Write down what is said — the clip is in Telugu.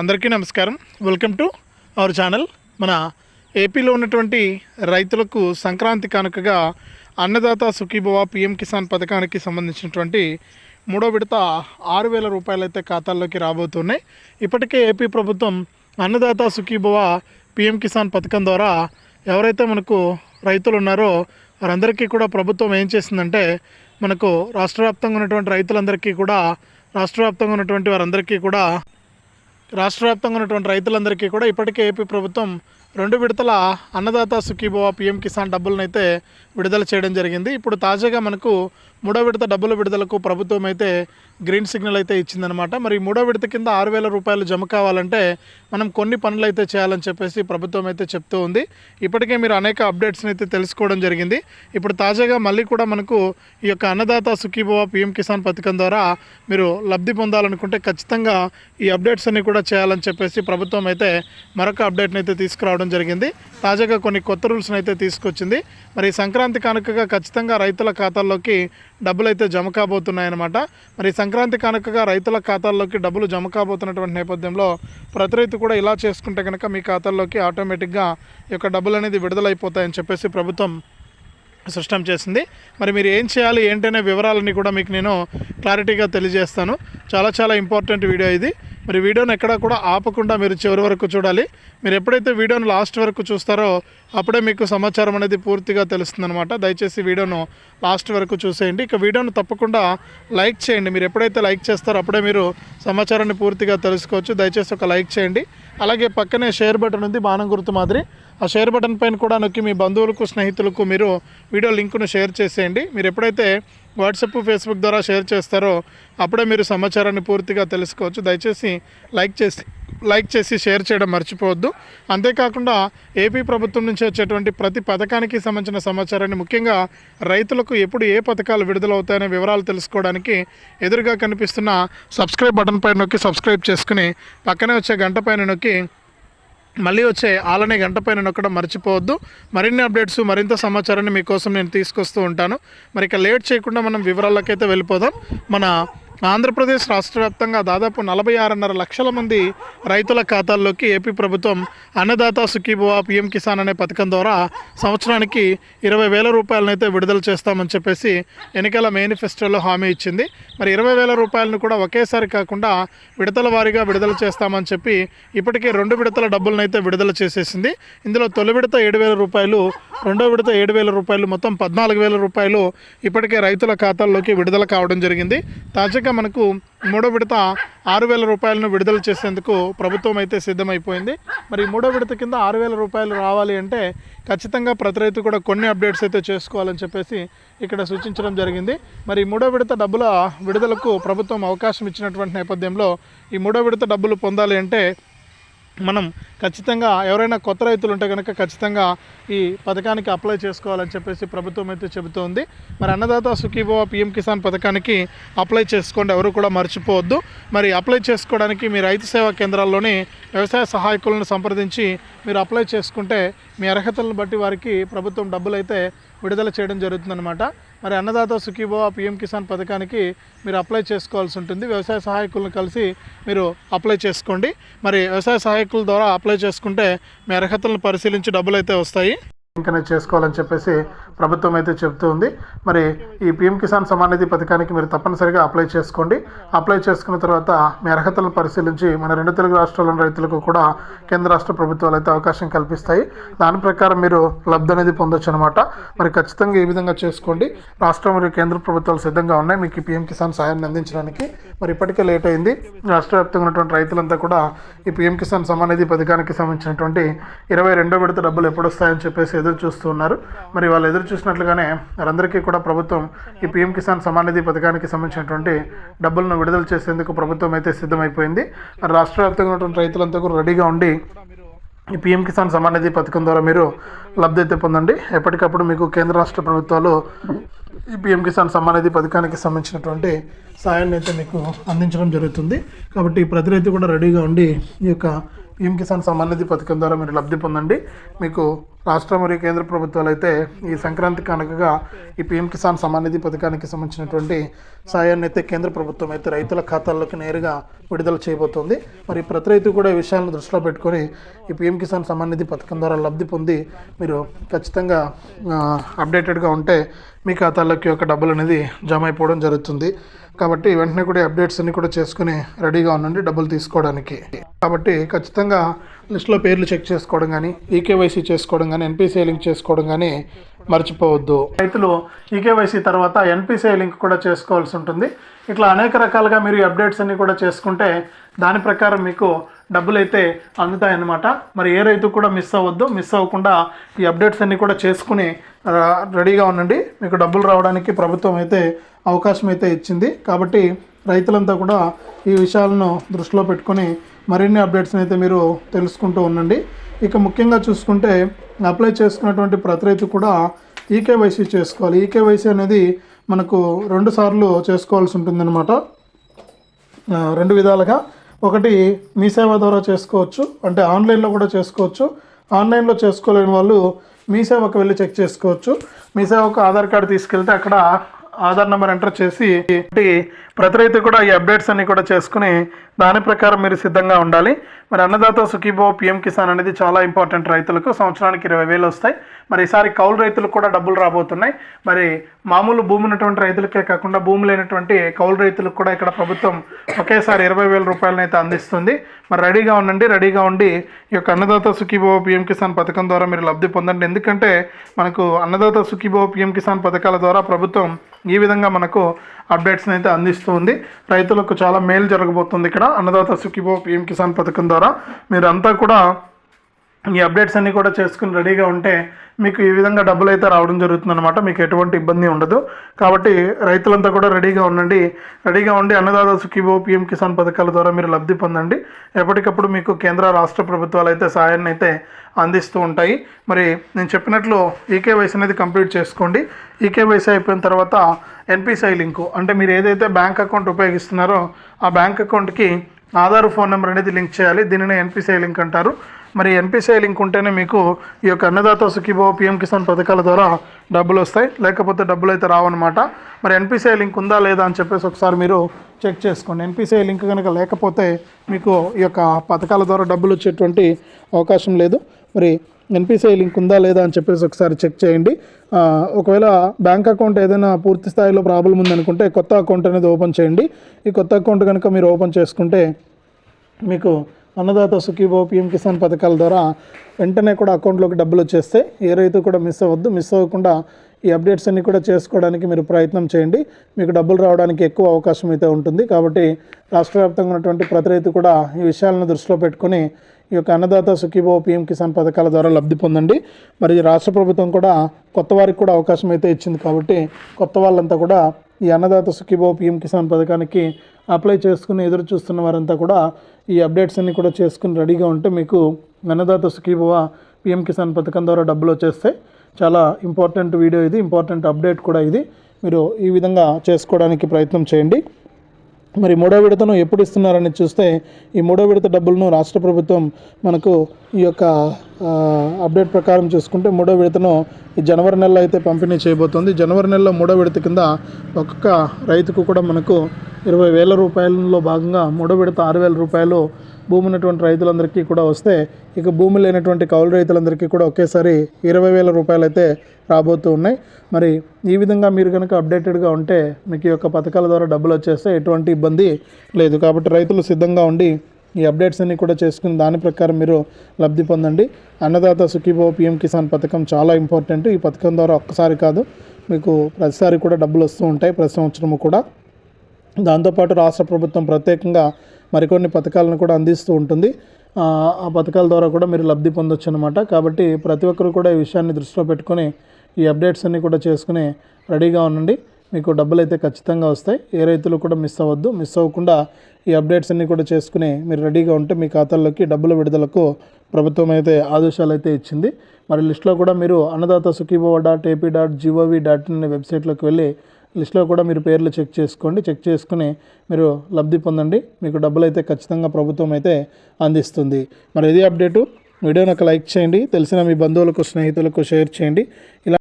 అందరికీ నమస్కారం. వెల్కమ్ టు అవర్ ఛానల్ మన ఏపీలో ఉన్నటువంటి రైతులకు సంక్రాంతి కానుకగా అన్నదాత సుఖీభవ పిఎం కిసాన్ పథకానికి సంబంధించినటువంటి మూడో విడత ఆరు వేల రూపాయలు అయితే ఖాతాల్లోకి రాబోతున్నాయి. ఇప్పటికే ఏపీ ప్రభుత్వం అన్నదాత సుఖీభవ పిఎం కిసాన్ పథకం ద్వారా ఎవరైతే మనకు రైతులు ఉన్నారో వారందరికీ కూడా ప్రభుత్వం ఏం చేసిందంటే మనకు రాష్ట్ర వ్యాప్తంగా ఉన్నటువంటి రైతులందరికీ కూడా రాష్ట్ర వ్యాప్తంగా ఉన్నటువంటి వారందరికీ కూడా రాష్ట్ర వ్యాప్తంగా ఉన్నటువంటి రైతులందరికీ కూడా ఇప్పటికే ఏపీ ప్రభుత్వం రెండు విడతల అన్నదాత సుఖీభవ పిఎం కిసాన్ డబ్బులను అయితే విడుదల చేయడం జరిగింది. ఇప్పుడు తాజాగా మనకు మూడో విడత డబ్బుల విడుదలకు ప్రభుత్వం అయితే గ్రీన్ సిగ్నల్ అయితే ఇచ్చిందనమాట మరి మూడో విడత కింద ఆరు వేల రూపాయలు జమ కావాలంటే మనం కొన్ని పనులు అయితే చేయాలని చెప్పేసి ప్రభుత్వం అయితే చెప్తూ ఉంది. ఇప్పటికే మీరు అనేక అప్డేట్స్ని అయితే తెలుసుకోవడం జరిగింది. ఇప్పుడు తాజాగా మళ్ళీ కూడా మనకు ఈ యొక్క అన్నదాత సుఖీభవ పిఎం కిసాన్ పథకం ద్వారా మీరు లబ్ధి పొందాలనుకుంటే ఖచ్చితంగా ఈ అప్డేట్స్ అన్ని కూడా చేయాలని చెప్పేసి ప్రభుత్వం అయితే మరొక అప్డేట్ని అయితే తీసుకురావడం జరిగింది. తాజాగా కొన్ని కొత్త రూల్స్ని అయితే తీసుకొచ్చింది. మరి సంక్రాంతి కానుకగా ఖచ్చితంగా రైతుల ఖాతాల్లోకి డబ్బులు అయితే జమ కాబోతున్నాయన్నమాట. మరి సంక్రాంతి కానుకగా రైతుల ఖాతాల్లోకి డబ్బులు జమ కాబోతున్నటువంటి నేపథ్యంలో ప్రతి రైతు కూడా ఇలా చేసుకుంటే కనుక మీ ఖాతాల్లోకి ఆటోమేటిక్గా ఈ యొక్క డబ్బులు అనేది విడుదలైపోతాయని చెప్పేసి ప్రభుత్వం స్పష్టం చేసింది. మరి మీరు ఏం చేయాలి ఏంటనే వివరాలన్నీ కూడా మీకు నేను క్లారిటీగా తెలియజేస్తాను. చాలా చాలా ఇంపార్టెంట్ వీడియో ఇది. మరి వీడియోని ఎక్కడా కూడా ఆపకుండా మీరు చివరి వరకు చూడాలి. మీరు ఎప్పుడైతే వీడియోను లాస్ట్ వరకు చూస్తారో అప్పుడే మీకు సమాచారం అనేది పూర్తిగా తెలుస్తుందనమాట దయచేసి వీడియోను లాస్ట్ వరకు చూసేయండి. ఇక వీడియోను తప్పకుండా లైక్ చేయండి. మీరు ఎప్పుడైతే లైక్ చేస్తారో అప్పుడే మీరు సమాచారాన్ని పూర్తిగా తెలుసుకోవచ్చు. దయచేసి ఒక లైక్ చేయండి. అలాగే పక్కనే షేర్ బటన్ ఉంది బాణం గుర్తు మాదిరి. ఆ షేర్ బటన్ పైన కూడా నొక్కి మీ బంధువులకు స్నేహితులకు మీరు వీడియో లింకును షేర్ చేసేయండి. మీరు ఎప్పుడైతే వాట్సాప్ ఫేస్బుక్ ద్వారా షేర్ చేస్తారో అప్పుడే మీరు సమాచారాన్ని పూర్తిగా తెలుసుకోవచ్చు. దయచేసి లైక్ చేసి లైక్ చేసి షేర్ చేయడం మర్చిపోవద్దు. అంతేకాకుండా ఏపీ ప్రభుత్వం నుంచి వచ్చేటువంటి ప్రతి పథకానికి సంబంధించిన సమాచారాన్ని ముఖ్యంగా రైతులకు ఎప్పుడు ఏ పథకాలు విడుదలవుతాయనే వివరాలు తెలుసుకోవడానికి ఎదురుగా కనిపిస్తున్న సబ్స్క్రైబ్ బటన్ పైన నొక్కి సబ్స్క్రైబ్ చేసుకుని పక్కనే వచ్చే గంట పైన నొక్కి మళ్ళీ వచ్చే ఆలనే గంట పైన నొక్కడం మర్చిపోవద్దు. మరిన్ని అప్డేట్స్ మరింత సమాచారాన్ని మీకోసం నేను తీసుకొస్తూ ఉంటాను. మరి ఇక లేట్ చేయకుండా మనం వివరాలకైతే వెళ్ళిపోదాం. మన ఆంధ్రప్రదేశ్ రాష్ట్ర వ్యాప్తంగా దాదాపు నలభై ఆరున్నర లక్షల మంది రైతుల ఖాతాల్లోకి ఏపీ ప్రభుత్వం అన్నదాత సుఖీభువ పిఎం కిసాన్ అనే పథకం ద్వారా సంవత్సరానికి ఇరవై వేల రూపాయలనైతే విడుదల చేస్తామని చెప్పేసి ఎన్నికల మేనిఫెస్టోలో హామీ ఇచ్చింది. మరి ఇరవై వేల రూపాయలను కూడా ఒకేసారి కాకుండా విడతల వారీగా విడుదల చేస్తామని చెప్పి ఇప్పటికే రెండు విడతల డబ్బులనైతే విడుదల చేసేసింది. ఇందులో తొలి విడత ఏడు వేల రూపాయలు రెండో విడత ఏడు వేల రూపాయలు మొత్తం పద్నాలుగు వేల రూపాయలు ఇప్పటికే రైతుల ఖాతాల్లోకి విడుదల కావడం జరిగింది. తాజాగా మనకు మూడో విడత ఆరు వేల రూపాయలను విడుదల చేసేందుకు ప్రభుత్వం అయితే సిద్ధమైపోయింది. మరి మూడో విడత కింద ఆరు వేల రూపాయలు రావాలి అంటే ఖచ్చితంగా ప్రతి రైతు కూడా కొన్ని అప్డేట్స్ అయితే చేసుకోవాలని చెప్పేసి ఇక్కడ సూచించడం జరిగింది. మరి మూడో విడత డబ్బుల విడుదలకు ప్రభుత్వం అవకాశం ఇచ్చినటువంటి నేపథ్యంలో ఈ మూడో విడత డబ్బులు పొందాలి అంటే మనం ఖచ్చితంగా ఎవరైనా కొత్త రైతులు ఉంటే కనుక ఖచ్చితంగా ఈ పథకానికి అప్లై చేసుకోవాలని చెప్పేసి ప్రభుత్వం అయితే చెబుతోంది. మరి అన్నదాత సుఖీభవ పిఎం కిసాన్ పథకానికి అప్లై చేసుకోండి. ఎవరు కూడా మర్చిపోవద్దు. మరి అప్లై చేసుకోవడానికి మీ రైతు సేవా కేంద్రాల్లోని వ్యవసాయ సహాయకులను సంప్రదించి మీరు అప్లై చేసుకుంటే మీ అర్హతలను బట్టి వారికి ప్రభుత్వం డబ్బులు అయితే విడుదల చేయడం జరుగుతుందన్నమాట. మరి అన్నదాత సుఖీభవ పిఎం కిసాన్ పథకానికి మీరు అప్లై చేసుకోవాల్సి ఉంటుంది. వ్యవసాయ సహాయకులను కలిసి మీరు అప్లై చేసుకోండి. మరి వ్యవసాయ సహాయకుల ద్వారా అప్లై చేసుకుంటే మీ అర్హతలను పరిశీలించి డబ్బులు అయితే వస్తాయి. ఇంకనే చేసుకోవాలని చెప్పేసి ప్రభుత్వం అయితే చెబుతుంది మరి ఈ పిఎం కిసాన్ సమాన్ నిధి పథకానికి మీరు తప్పనిసరిగా అప్లై చేసుకోండి. అప్లై చేసుకున్న తర్వాత మీ అర్హతలను పరిశీలించి మన రెండు తెలుగు రాష్ట్రాల్లోని రైతులకు కూడా కేంద్ర రాష్ట్ర ప్రభుత్వాలు అయితే అవకాశం కల్పిస్తాయి. దాని ప్రకారం మీరు లబ్ధి అనేది పొందొచ్చు అనమాట మరి ఖచ్చితంగా ఈ విధంగా చేసుకోండి. రాష్ట్రం మరియు కేంద్ర ప్రభుత్వాలు సిద్ధంగా ఉన్నాయి. మీకు ఈ పిఎం కిసాన్ సాయాన్ని అందించడానికి మరి ఇప్పటికే లేట్ అయింది. రాష్ట్ర వ్యాప్తంగా ఉన్నటువంటి రైతులంతా కూడా ఈ పిఎం కిసాన్ సమాన్ నిధి పథకానికి సంబంధించినటువంటి ఇరవై రెండో విడత డబ్బులు ఎప్పుడు వస్తాయని చెప్పేసి ఎదురు చూస్తున్నారు మరి వాళ్ళు ఎదురు చూసినట్లుగానే వారందరికీ కూడా ప్రభుత్వం ఈ పిఎం కిసాన్ సమాన్ నిధి పథకానికి సంబంధించినటువంటి డబ్బులను విడుదల చేసేందుకు ప్రభుత్వం అయితే సిద్ధమైపోయింది. రాష్ట్ర వ్యాప్తంగా ఉన్నటువంటి రైతులంతా కూడా రెడీగా ఉండి ఈ పిఎం కిసాన్ సమాన్ నిధి పథకం ద్వారా మీరు లబ్ధి అయితే పొందండి. ఎప్పటికప్పుడు మీకు కేంద్ర రాష్ట్ర ప్రభుత్వాలు ఈ పిఎం కిసాన్ సమాన్ నిధి పథకానికి సంబంధించినటువంటి సాయాన్ని అయితే మీకు అందించడం జరుగుతుంది. కాబట్టి ప్రతి రైతు కూడా రెడీగా ఉండి ఈ యొక్క పీఎం కిసాన్ సమ్మాన్ నిధి పథకం ద్వారా మీరు లబ్ధి పొందండి. మీకు రాష్ట్ర మరియు కేంద్ర ప్రభుత్వాలు అయితే ఈ సంక్రాంతి కానుకగా ఈ పీఎం కిసాన్ సమ్మాన్ నిధి పథకానికి సంబంధించినటువంటి సాయాన్ని అయితే కేంద్ర ప్రభుత్వం అయితే రైతుల ఖాతాల్లోకి నేరుగా విడుదల చేయబోతోంది. మరి ప్రతి రైతు కూడా ఈ విషయాలను దృష్టిలో పెట్టుకొని ఈ పీఎం కిసాన్ సమ్మాన్ నిధి పథకం ద్వారా లబ్ధి పొంది మీరు ఖచ్చితంగా అప్డేటెడ్గా ఉంటే మీ ఖాతాల్లోకి ఒక డబ్బులు అనేది జమ అయిపోవడం జరుగుతుంది. కాబట్టి వెంటనే కూడా అప్డేట్స్ అన్ని కూడా చేసుకుని రెడీగా ఉండండి డబ్బులు తీసుకోవడానికి. కాబట్టి ఖచ్చితంగా లిస్ట్లో పేర్లు చెక్ చేసుకోవడం కానీ ఈకేవైసీ చేసుకోవడం కానీ ఎన్పిసిఐ లింక్ చేసుకోవడం కానీ మర్చిపోవద్దు. రైతులు ఈకేవైసీ తర్వాత ఎన్పిసిఐ లింక్ కూడా చేసుకోవాల్సి ఉంటుంది. ఇట్లా అనేక రకాలుగా మీరు ఈ అప్డేట్స్ అన్ని కూడా చేసుకుంటే దాని ప్రకారం మీకు డబ్బులు అయితే అందుతాయన్నమాట. మరి ఏ రైతు కూడా మిస్ అవ్వద్దు. మిస్ అవ్వకుండా ఈ అప్డేట్స్ అన్ని కూడా చేసుకుని రెడీగా ఉండండి. మీకు డబ్బులు రావడానికి ప్రభుత్వం అయితే అవకాశం అయితే ఇచ్చింది. కాబట్టి రైతులంతా కూడా ఈ విషయాలను దృష్టిలో పెట్టుకొని మరిన్ని అప్డేట్స్ని అయితే మీరు తెలుసుకుంటూ ఉండండి. ఇక ముఖ్యంగా చూసుకుంటే అప్లై చేసుకున్నటువంటి ప్రతి రైతు కూడా ఈకేవైసీ చేసుకోవాలి. ఈకేవైసీ అనేది మనకు రెండు సార్లు చేసుకోవాల్సి ఉంటుందన్నమాట. రెండు విధాలుగా. ఒకటి మీ సేవ ద్వారా చేసుకోవచ్చు. అంటే ఆన్లైన్లో కూడా చేసుకోవచ్చు. ఆన్లైన్లో చేసుకోలేని వాళ్ళు మీ సేవకు వెళ్ళి చెక్ చేసుకోవచ్చు. మీ సేవకు ఆధార్ కార్డు తీసుకెళ్తే అక్కడ ఆధార్ నెంబర్ ఎంటర్ చేసి ప్రతి రైతు కూడా ఈ అప్డేట్స్ అన్ని కూడా చేసుకుని దాని ప్రకారం మీరు సిద్ధంగా ఉండాలి. మరి అన్నదాత సుఖీభో పిఎం కిసాన్ అనేది చాలా ఇంపార్టెంట్ రైతులకు సంవత్సరానికి ఇరవై వేలు వస్తాయి. మరి ఈసారి కౌలు రైతులకు కూడా డబ్బులు రాబోతున్నాయి. మరి మామూలు భూమి ఉన్నటువంటి రైతులకే కాకుండా భూమి లేనటువంటి కౌలు రైతులకు కూడా ఇక్కడ ప్రభుత్వం ఒకేసారి ఇరవై వేల రూపాయలను అయితే అందిస్తుంది. మరి రెడీగా ఉండండి రెడీగా ఉండి ఈ యొక్క అన్నదాత సుఖీభో పిఎం కిసాన్ పథకం ద్వారా మీరు లబ్ధి పొందండి. ఎందుకంటే మనకు అన్నదాత సుఖీభో పిఎం కిసాన్ పథకాల ద్వారా ప్రభుత్వం ఈ విధంగా మనకు అప్డేట్స్ని అయితే అందిస్తూ ఉంది. రైతులకు చాలా మేలు జరగబోతుంది ఇక్కడ. అన్నదాత సుఖీభో పిఎం కిసాన్ పథకం ద్వారా మీరంతా కూడా ఈ అప్డేట్స్ అన్నీ కూడా చేసుకుని రెడీగా ఉంటే మీకు ఈ విధంగా డబ్బులు అయితే రావడం జరుగుతుంది అనమాట మీకు ఎటువంటి ఇబ్బంది ఉండదు. కాబట్టి రైతులంతా కూడా రెడీగా ఉండండి. రెడీగా ఉండి అన్నదాత సుఖీభో పిఎం కిసాన్ పథకాల ద్వారా మీరు లబ్ధి పొందండి. ఎప్పటికప్పుడు మీకు కేంద్ర రాష్ట్ర ప్రభుత్వాలు అయితే సాయాన్ని అయితే అందిస్తూ ఉంటాయి. మరి నేను చెప్పినట్లు ఈకేవైసీ అనేది కంప్లీట్ చేసుకోండి. ఈకేవైసీ అయిపోయిన తర్వాత ఎన్పిసిఐ లింకు. అంటే మీరు ఏదైతే బ్యాంక్ అకౌంట్ ఉపయోగిస్తున్నారో ఆ బ్యాంక్ అకౌంట్కి ఆధార్ ఫోన్ నెంబర్ అనేది లింక్ చేయాలి. దీనిని ఎన్పిసిఐ లింక్ అంటారు. మరి ఎన్పిసిఐ లింక్ ఉంటేనే మీకు ఈ యొక్క అన్నదాత సుఖీభో పిఎం కిసాన్ పథకాల ద్వారా డబ్బులు వస్తాయి. లేకపోతే డబ్బులు అయితే రావన్నమాట. మరి ఎన్పిసిఐ లింక్ ఉందా లేదా అని చెప్పేసి ఒకసారి మీరు చెక్ చేసుకోండి. ఎన్పిసిఐ లింక్ కనుక లేకపోతే మీకు ఈ యొక్క పథకాల ద్వారా డబ్బులు వచ్చేటువంటి అవకాశం లేదు. మరి ఎన్పిసిఐ లింక్ ఉందా లేదా అని చెప్పేసి ఒకసారి చెక్ చేయండి. ఒకవేళ బ్యాంక్ అకౌంట్ ఏదైనా పూర్తి స్థాయిలో ప్రాబ్లం ఉందనుకుంటే కొత్త అకౌంట్ అనేది ఓపెన్ చేయండి. ఈ కొత్త అకౌంట్ కనుక మీరు ఓపెన్ చేసుకుంటే మీకు అన్నదాత సుఖీభో పిఎం కిసాన్ పథకాల ద్వారా వెంటనే కూడా అకౌంట్లోకి డబ్బులు వచ్చేస్తే ఏ రైతు కూడా మిస్ అవ్వద్దు. మిస్ అవ్వకుండా ఈ అప్డేట్స్ అన్ని కూడా చేసుకోవడానికి మీరు ప్రయత్నం చేయండి. మీకు డబ్బులు రావడానికి ఎక్కువ అవకాశం అయితే ఉంటుంది. కాబట్టి రాష్ట్ర వ్యాప్తంగా ఉన్నటువంటి ప్రతి రైతు కూడా ఈ విషయాలను దృష్టిలో పెట్టుకొని ఈ యొక్క అన్నదాత సుఖీభో పిఎం కిసాన్ పథకాల ద్వారా లబ్ధి పొందండి. మరి రాష్ట్ర ప్రభుత్వం కూడా కొత్త వారికి కూడా అవకాశం అయితే ఇచ్చింది కాబట్టి కొత్త వాళ్ళంతా కూడా ఈ అన్నదాత సుఖీభో పిఎం కిసాన్ పథకానికి అప్లై చేసుకుని ఎదురు చూస్తున్న వారంతా కూడా ఈ అప్డేట్స్ అన్ని కూడా చేసుకుని రెడీగా ఉంటే మీకు అన్నదాత సుఖీభవ పిఎం కిసాన్ పథకం ద్వారా డబ్బులు వచ్చేస్తాయి చాలా ఇంపార్టెంట్ వీడియో ఇది ఇంపార్టెంట్ అప్డేట్ కూడా ఇది. మీరు ఈ విధంగా చేసుకోవడానికి ప్రయత్నం చేయండి. మరి మూడో విడతను ఎప్పుడు ఇస్తున్నారని చూస్తే ఈ మూడో విడత డబ్బులను రాష్ట్ర ప్రభుత్వం మనకు ఈ యొక్క అప్డేట్ ప్రకారం చూసుకుంటే మూడో విడతను ఈ జనవరి నెలలో అయితే పంపిణీ చేయబోతోంది. జనవరి నెలలో మూడో విడత కింద ఒక్కొక్క రైతుకు కూడా మనకు ఇరవై వేల రూపాయలలో భాగంగా మూడో విడత ఆరు వేల రూపాయలు భూమి ఉన్నటువంటి రైతులందరికీ కూడా వస్తే ఇక భూమి లేనటువంటి కౌలు రైతులందరికీ కూడా ఒకేసారి ఇరవై వేల రూపాయలు అయితే రాబోతూ ఉన్నాయి. మరి ఈ విధంగా మీరు కనుక అప్డేటెడ్గా ఉంటే మీకు ఈ యొక్క పథకాల ద్వారా డబ్బులు వచ్చేస్తే ఎటువంటి ఇబ్బంది లేదు. కాబట్టి రైతులు సిద్ధంగా ఉండి ఈ అప్డేట్స్ అన్ని కూడా చేసుకుని దాని ప్రకారం మీరు లబ్ధి పొందండి. అన్నదాత సుఖీభో పిఎం కిసాన్ పథకం చాలా ఇంపార్టెంట్. ఈ పథకం ద్వారా ఒక్కసారి కాదు మీకు ప్రతిసారి కూడా డబ్బులు వస్తూ ఉంటాయి ప్రతి సంవత్సరము కూడా. దాంతోపాటు రాష్ట్ర ప్రభుత్వం ప్రత్యేకంగా మరికొన్ని పథకాలను కూడా అందిస్తూ ఉంటుంది. ఆ పథకాల ద్వారా కూడా మీరు లబ్ధి పొందొచ్చు అనమాట కాబట్టి ప్రతి ఒక్కరు కూడా ఈ విషయాన్ని దృష్టిలో పెట్టుకొని ఈ అప్డేట్స్ అన్నీ కూడా చేసుకుని రెడీగా ఉండండి. మీకు డబ్బులు అయితే ఖచ్చితంగా వస్తాయి. ఏ రైతులు కూడా మిస్ అవ్వద్దు. మిస్ అవ్వకుండా ఈ అప్డేట్స్ అన్నీ కూడా చేసుకుని మీరు రెడీగా ఉంటే మీ ఖాతాల్లోకి డబ్బుల విడుదలకు ప్రభుత్వం అయితే ఆదేశాలు అయితే ఇచ్చింది. మరి లిస్ట్లో కూడా మీరు Annadata Sukhibhava dot AP dot GOV dot in అనే వెబ్సైట్లోకి వెళ్ళి లిస్ట్లో కూడా మీరు పేర్లు చెక్ చేసుకోండి. చెక్ చేసుకుని మీరు లబ్ధి పొందండి. మీకు డబ్బులు అయితే ఖచ్చితంగా ప్రభుత్వం అయితే అందిస్తుంది. మరి ఇది అప్డేటు. వీడియోని ఒక లైక్ చేయండి. తెలిసిన మీ బంధువులకు స్నేహితులకు షేర్ చేయండి. ఇలా